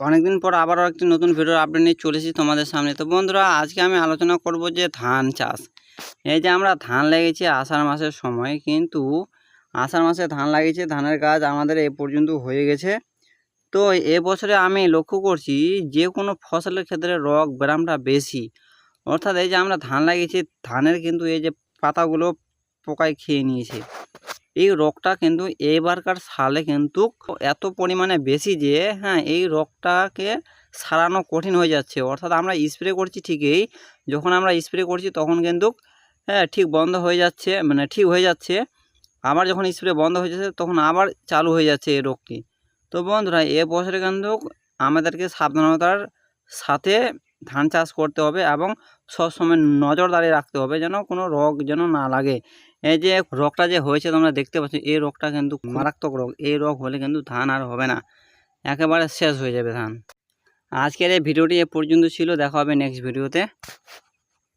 অনেকদিন পর আবারও একটি নতুন ভিডিওর আপডেট নিয়ে চলেছি তোমাদের সামনে। তো বন্ধুরা, আজকে আমি আলোচনা করব যে ধান চাষ। এই যে আমরা ধান লাগিয়েছি আষাঢ় মাসের সময়, কিন্তু আষাঢ় মাসে ধান লাগিয়েছি, ধানের গাছ আমাদের এ পর্যন্ত হয়ে গেছে। তো এবছরে আমি লক্ষ্য করছি যে কোনো ফসলের ক্ষেত্রে রোগ ব্যায়ামটা বেশি। অর্থাৎ এই যে আমরা ধান লাগিয়েছি, ধানের কিন্তু এই যে পাতাগুলো পোকায় খেয়ে নিয়েছে। এই রোগটা কিন্তু এবারকার সালে কিন্তু এত পরিমাণে বেশি যে হ্যাঁ এই রোগটাকে সারানো কঠিন হয়ে যাচ্ছে। অর্থাৎ আমরা স্প্রে করছি ঠিকই, যখন আমরা স্প্রে করছি তখন কিন্তু হ্যাঁ ঠিক বন্ধ হয়ে যাচ্ছে মানে ঠিক হয়ে যাচ্ছে। আবার যখন স্প্রে বন্ধ হয়ে যাচ্ছে তখন আবার চালু হয়ে যাচ্ছে এই রোগটি। তো বন্ধুরা, এ বছরে কিন্তু আমাদেরকে সাবধানতার সাথে ধান চাষ করতে হবে এবং সবসময় নজরদারি রাখতে হবে যেন কোনো রোগ যেন না লাগে। এই যে রোগটা যে হয়েছে তোমরা দেখতে পাচ্ছ এই রোগটা কিন্তু মারাত্মক রোগ। এই রোগ হলে কিন্তু ধান আর হবে না। একেবারে শেষ হয়ে যাবে ধান। আজকের এই ভিডিওটি এ পর্যন্ত ছিল। দেখা হবে নেক্সট ভিডিওতে